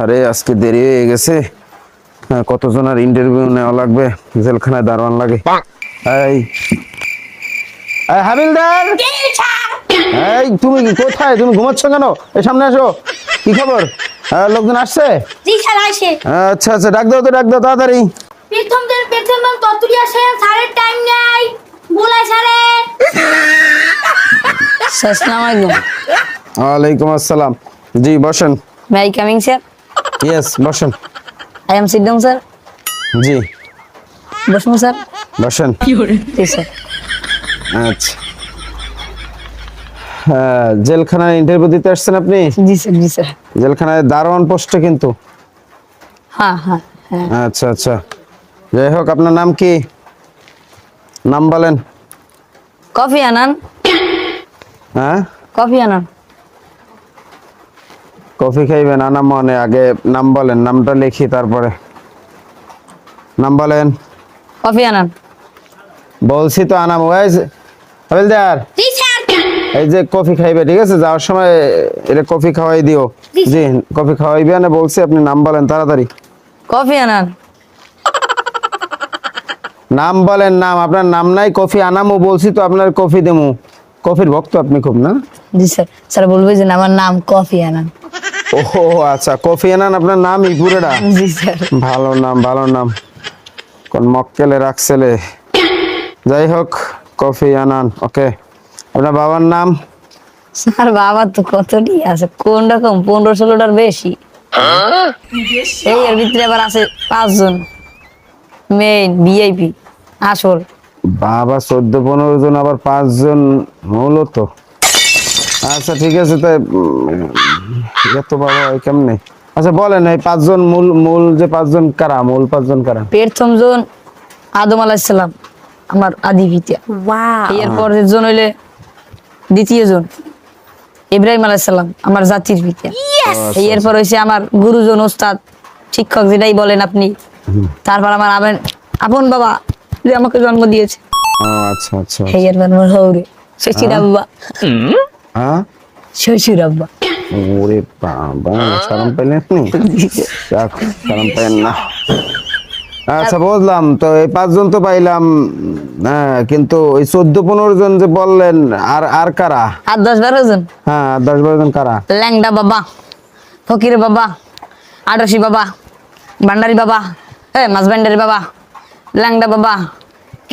আরে আজকে দেরি হয়ে গেছে। হ্যাঁ, কতজনের ইন্টারভিউ নেওয়া লাগবে? জেলখানায় দারোয়ান লাগে। এই। হাবিলদার! এই তুমি কি কোথায়? তুমি ঘুমাচ্ছ কেন? এই সামনে আসো। কি খবর? হ্যাঁ, লোকজন আসছে? জি আচ্ছা আচ্ছা ডাক দাও তো ডাক দাও তাড়াতাড়ি। প্রথম দিন প্রথম দিন ততুরি আসে স্যারের টাইম নাই। বলাই স্যারে। আসসালামু আলাইকুম। ওয়ালাইকুম আসসালাম। জি বসেন। আই কামিং স্যার ইয়েস বসেন। I am sit down sir জি। বসুন স্যার বসেন। জি স্যার আচ্ছা। হ্যাঁ জেলখানায় ইন্টারভিউ দিতে আসছেন আপনি? জি স্যার জি স্যার জেলখানায় দারোয়ান পোস্টে কিন্তু? হ্যাঁ হ্যাঁ হ্যাঁ। আচ্ছা আচ্ছা। যাই হোক আপনার নাম কি? নাম বলেন। কফি আনান। হ্যাঁ? কফি আনান। কফি খাইবেন আনা মনে আগে নাম বলেন নামটা লিখি তারপরে। নাম বলেন। কফি আনান। বলছি তো আনাম ওয়াইজ হাবিলদার। এই যে কফি খাইবে ঠিক আছে? যাওয়ার সময় এটা কফি খাওয়াই দিও। জি কফি খাওয়াইবে না বলছি আপনি নাম বলেন তাড়াতাড়ি। কফি আনান। নাম বলেন নাম আপনার নাম নাই কফি আনামো বলছি তো আপনার কফি দেমু। কফির ভক্ত আপনি খুব না? জি স্যার। স্যার বলবে যে আমার নাম কফি আনান। ও আচ্ছা কফি আনান আপনার নামই পুরোটা জি স্যার। ভালো নাম ভালো নাম। কোন মক্কেলে রাখছেলে যাই হোক কফি আনান ওকে। আপনার বাবার নাম? স্যার বাবা তো কতটি আছে? কোন রকম? পনেরো ষোলোটার বেশি। এই এর ভিতরে আবার আছে পাঁচজন। মেইন ভিআইপি আসল। বাবা চোদ্দ পনেরো জন আবার পাঁচজন মূলত আচ্ছা ঠিক আছে তাই এত বাবা ওই কেমনে? আচ্ছা বলেন এই পাঁচজন মূল মূল যে পাঁচজন কারা? মূল পাঁচজন কারা? প্রথম জন আদম আলাইসালাম আমার আদি পিতা ওয়াও। এর পরের জন হইলে দ্বিতীয় জন ইব্রাহিম আলাইসাল্লাম আমার জাতির পিতা এই এরপর হইছে আমার গুরুজন ওস্তাদ শিক্ষক যেটাই বলেন আপনি তারপর আমার আবেন আপন বাবা যে আমাকে জন্ম দিয়েছে। ও আচ্ছা আচ্ছা এই এরপর আমার হৌরে শ্বশুর আব্বা। হ্যাঁ? শ্বশুর আব্বা ওরে বাবা শরম পেলেন শরম পেলেন না। আচ্ছা বুঝলাম তো এই পাঁচজন তো পাইলাম হ্যাঁ কিন্তু ওই চোদ্দ পনেরো জন যে বললেন আর আর কারা? আর দশ বারো জন? হ্যাঁ দশ বারো জন কারা? ল্যাংডা বাবা ফকির বাবা আডসি বাবা ভান্ডারি বাবা এ মাছ ভান্ডারি বাবা ল্যাংডা বাবা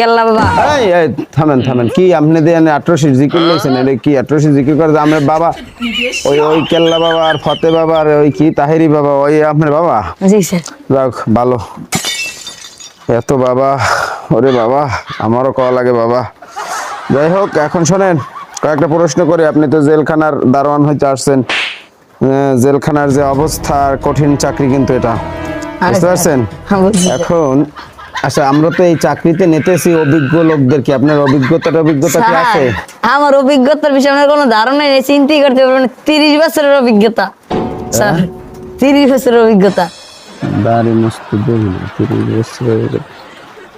কেল্লা বাবা। এই এই থামেন থামেন কি আপনি দেন আঠারোশি জিকির লইছেন? এটা কি আঠারোশি জিকির করে? যে বাবা ওই ওই কেল্লা বাবা আর ফতে বাবা আর ওই কি তাহেরি বাবা ওই আপনার বাবা? জি স্যার। যাক ভালো। এত বাবা ওরে বাবা আমারও কওয়া লাগে বাবা। যাই হোক এখন শোনেন কয়েকটা প্রশ্ন করে। আপনি তো জেলখানার দারোয়ান হইতে আসছেন। জেলখানার যে অবস্থা কঠিন চাকরি কিন্তু এটা। বুঝতে পারছেন? হ্যাঁ। এখন আচ্ছা আমরা তো এই চাকরিতে নিতেছি অভিজ্ঞ লোকদের কি আপনার অভিজ্ঞতার অভিজ্ঞতা কি আছে? আমার অভিজ্ঞতার বিষয়ে আমার কোনো ধারণা নেই চিন্তাই করতে পারবেন না। তিরিশ বছরের অভিজ্ঞতা স্যার তিরিশ বছরের অভিজ্ঞতা। দাড়ি মস্ত দেখি তিরিশ বছরের।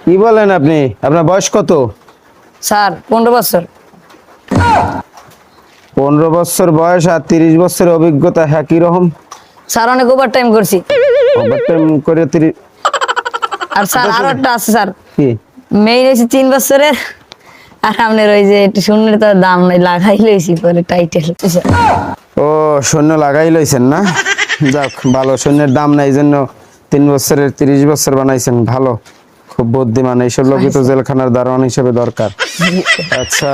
কি বলেন আপনি? আপনার বয়স কত? স্যার পনেরো বছর। পনেরো বছর বয়স আর তিরিশ বছরের অভিজ্ঞতা হ্যাঁ কীরকম স্যার অনেক ওভার টাইম করছি। ওভারটাইম করে তিরিশ আর স্যার আরও একটা আছে স্যার। কি? মেইন হয়েছে তিন বছরের। আর আপনার ওই যে একটু শূন্যের তো দাম নাই লাগাই লইছি পরে টাইটেল ও সৈন্য লাগাই লইছেন না? যাক ভালো সৈন্যের দাম নাই জন্য তিন বছরের তিরিশ বছর বানাইছেন ভালো। খুব বুদ্ধিমান এইসব লোকই তো জেলখানার দারোয়ান হিসেবে দরকার। আচ্ছা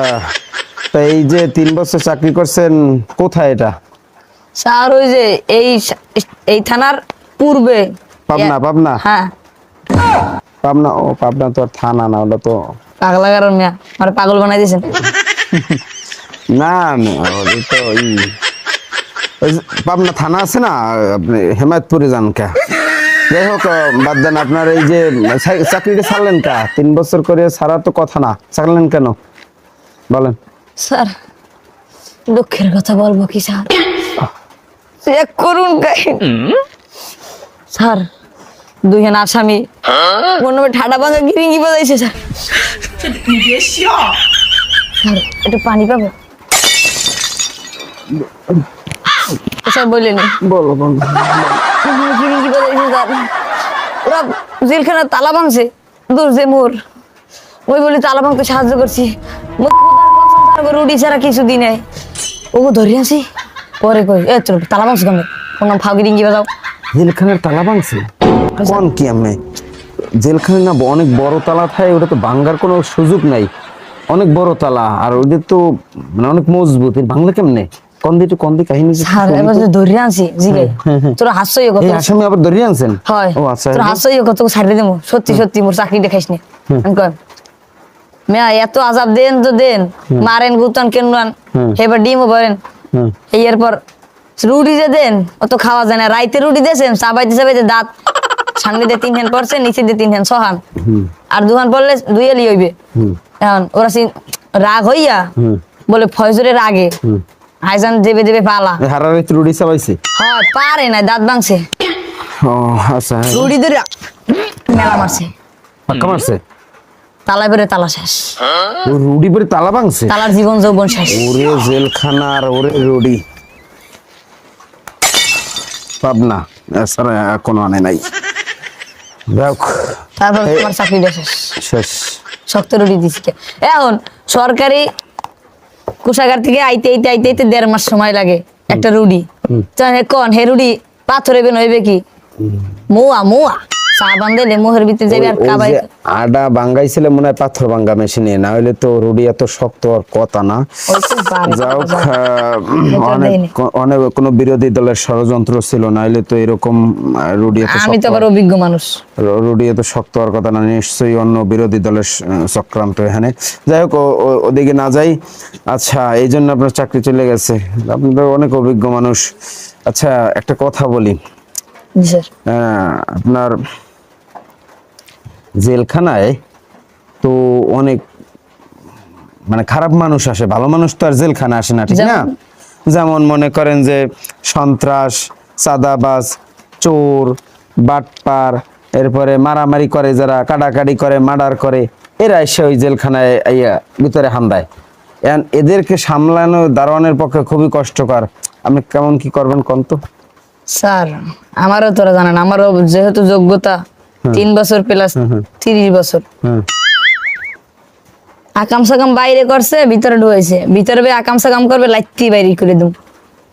তা এই যে তিন বছর চাকরি করছেন কোথায় এটা? স্যার ওই যে এই এই থানার পূর্বে। পাবনা পাবনা? হ্যাঁ। পাবনা ও পাবনা তো আর থানা না ওটা তো পাগলা কারণ মিয়া আমার পাগল বানাই দিয়েছেন। না না ওটা তো ওই ওই পাবনা থানা আছে না আপনি হেমায়তপুরে যান কে। যাই হোক বাদ দেন আপনার এই যে চাকরিটা ছাড়লেন কা? তিন বছর করে ছাড়া তো কথা না ছাড়লেন কেন? বলেন। স্যার দুঃখের কথা বলব কি স্যার? এক করুন কাহিনী দুইজন আসামি। কোনো ঠাডা ভাঙা গিরিঙ্গি বাজাইছে স্যার একটু পানি পাবো? স্যার বললেন বলো বলো। বিপদ হয়েছে স্যার। ওরা জেলখানা তালা ভাঙছে দূর যে মোর ওই বলি তালা ভাঙতে সাহায্য করছি। রুটি ছাড়া কিছু দিই নাই। ও ধরে আছি? পরে কই? এ চলো তালা ভাঙছো কেন কোনো ফাউকি ডিঙ্গি বাজাও। জেলখানার তালা ভাঙছে? কোন কি আমি? জেলখানে না অনেক বড় তালা থাকে ওটা তো ভাঙ্গার কোনো সুযোগ নাই। অনেক বড় তালা আর ওদের তো মানে অনেক মজবুত। ভাঙলে কেমনে? কোন দিকে কোন কাহিনী স্যার এবার যে ধরে আনছি জিগে। তোরা হাসছই কত। এই আসামি আবার ধরে আনছেন? হয়। ও আচ্ছা তোরা হাসছই কত ছাড়িয়ে দেবো সত্যি সত্যি মোর চাকরি দেখাইস নি। আমি কই মেয়া এত আজাব দেন তো দেন। মারেন গুতান কেন হুম। এবার ডিমও বলেন হুম। এই এরপর রুটি যে দেন অত খাওয়া যায় না। রাইতে রুটি দিয়েছেন চাবাইতে চাবাইতে দাঁত সামনে দিয়ে তিন হ্যান পড়ছে নিচে দিয়ে তিন হ্যান ছহান আর দুহান পড়লে দুই এলি হইবে। এখন ওরা সি- রাগ হইয়া হুম। বলে ফয়জুরের রাগে আইজান দেবে দেবে পালা। হারারে রুটি চাবাইছে। হয় পারে না দাঁত ভাঙছে। ও আচ্ছা। রুটি ধরে মেলা মারছে। পাক্কা মারছে? তালায় পরে তালা শেষ। ও রুডি পরে তালা ভাঙছে? তালার জীবন যৌবন শেষ। ওরে জেলখানার ওরে রুডি পাবনা এছাড়া কোনো আনে নাই। তারপর তোমার চাকরিটা শেষ। শেষ। শক্ত রুটি দিছি এখন সরকারি কোষাগার থেকে আইতে আইতে আইতে আইতে দেড় মাস সময় লাগে একটা রুডি কন হে রুডি পাথরে বেন হইবে কি? মোয়া মোয়া। চা বান্ধে মোহের ভিতরে যাবে আর ওই- ওই কাবাই আডা বাঙ্গাইছিল মনে হয় পাথর বাঙ্গা মেশিনে না হলে তো রুডি এত শক্ত আর কথা না। ওই তো পারে, যাও যাও। অনেক কোনো বিরোধী দলের ষড়যন্ত্র ছিল না হলে তো এরকম রুডি এত আমি তো আবার অভিজ্ঞ মানুষ। র- রুডি এত শক্ত হওয়ার কথা না নিশ্চয়ই অন্য বিরোধী দলের চক্রান্ত এখানে। যাই হোক ওদিকে না যাই। আচ্ছা এই জন্য আপনার চাকরি চলে গেছে। আপনি তো অনেক অভিজ্ঞ মানুষ। আচ্ছা একটা কথা বলি। আপনার জেলখানায় তো অনেক মানে খারাপ মানুষ আসে ভালো মানুষ তো আর জেলখানা আসে না ঠিক না? যেমন? মনে করেন যে সন্ত্রাস চাঁদাবাজ চোর বাটপার এরপরে মারামারি করে যারা কাটাকাটি করে মার্ডার করে এরা এসে ওই জেলখানায় আইয়া ভিতরে হামদায় এখন এদেরকে সামলানো দারোয়ানের পক্ষে খুবই কষ্টকর। আপনি কেমন কি করবেন কন্ত স্যার আমারও তোরা জানেন আমারও যেহেতু যোগ্যতা তিন বছর প্লাস তিরিশ বছর। আকাম সাকাম বাইরে করছে ভিতরে ঢুয়েছে ভিতরে আকাম সাকাম করবে লাইতি বাইরে করে দুম।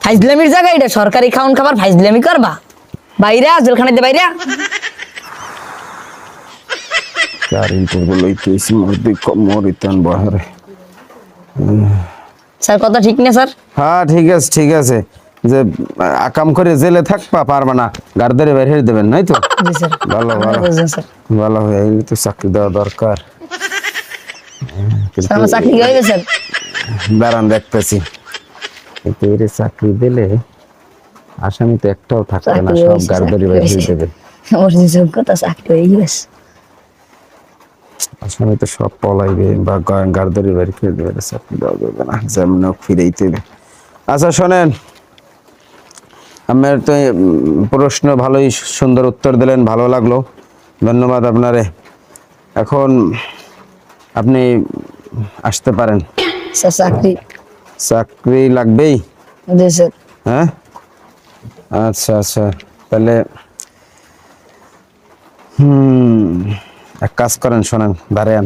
ফাইজলামির জায়গা এটা সরকারি খাউন খাবার ফাইজলামি করবা? বাইরে জেলখানাতে বাইরে। স্যার কথা ঠিক না স্যার? হ্যাঁ ঠিক আছে ঠিক আছে। যে আকাম করে জেলে থাকবা পারবা না গার্দারে বের হয়ে দেবেন নাই তো? ভালো ভালো। ভালো হয়ে তো চাকরি দেওয়া দরকার। দাঁড়ান দেখতেছি। কিন্তু এর চাকরি দিলে আসামি তো একটাও থাকবে না সব গার্দারি বের দেবে। আসামি তো সব পলাইবে বা গার্দারি দেবে চাকরি দেওয়া যাবে না যেমন ফিরেই দেবে। আচ্ছা শোনেন আমার তো প্রশ্ন ভালোই সুন্দর উত্তর দিলেন ভালো লাগল। ধন্যবাদ আপনারে। এখন আপনি আসতে পারেন। চাকরি। চাকরি লাগবেই? হ্যাঁ? আচ্ছা আচ্ছা। তাহলে হুম এক কাজ করেন শোনেন দাঁড়ান।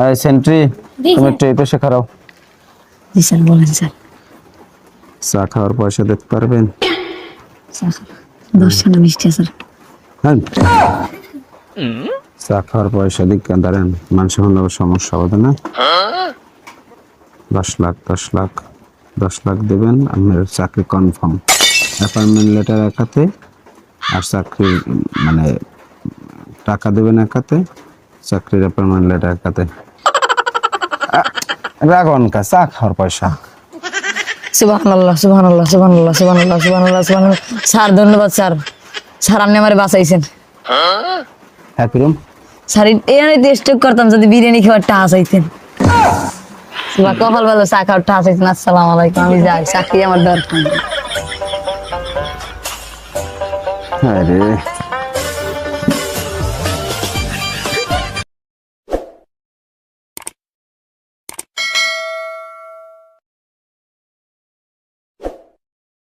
আরে সেন্ট্রি তুমি। একটু এই পাশে খারাও জি স্যার বলেন স্যার। চা খাওয়ার পয়সা দিতে পারবেন? মিষ্টি হ্যাঁ। চা খাওয়ার পয়সা দিক দাঁড়ান। মানুষ হলে সমস্যা হবে না? দশ লাখ দশ লাখ দশ লাখ দেবেন আপনার চাকরি কনফার্ম অ্যাপয়েন্টমেন্ট লেটার একাতে আর চাকরির মানে টাকা দেবেন একাতে চাকরির অ্যাপয়েন্টমেন্ট লেটার একাতে। রাগন কা চা খাওয়ার পয়সা। সুবহানাল্লাহ সুবহানাল্লাহ সুবহানাল্লাহ সুবহানাল্লাহ সুবহানাল্লাহ সুবহানাল্লাহ। স্যার ধন্যবাদ স্যার। স্যার আপনি আমারে বাঁচাইছেন। হ্যাঁ কিরম স্যার টেস্ট করতাম যদি বিরিয়ানি খাওয়ার টাকা চাইতেন। কপাল ভালো চা খাওয়ার টাকা চাইতেন। আসসালামু আলাইকুম আমি যাই চাকরি আমার দরকার।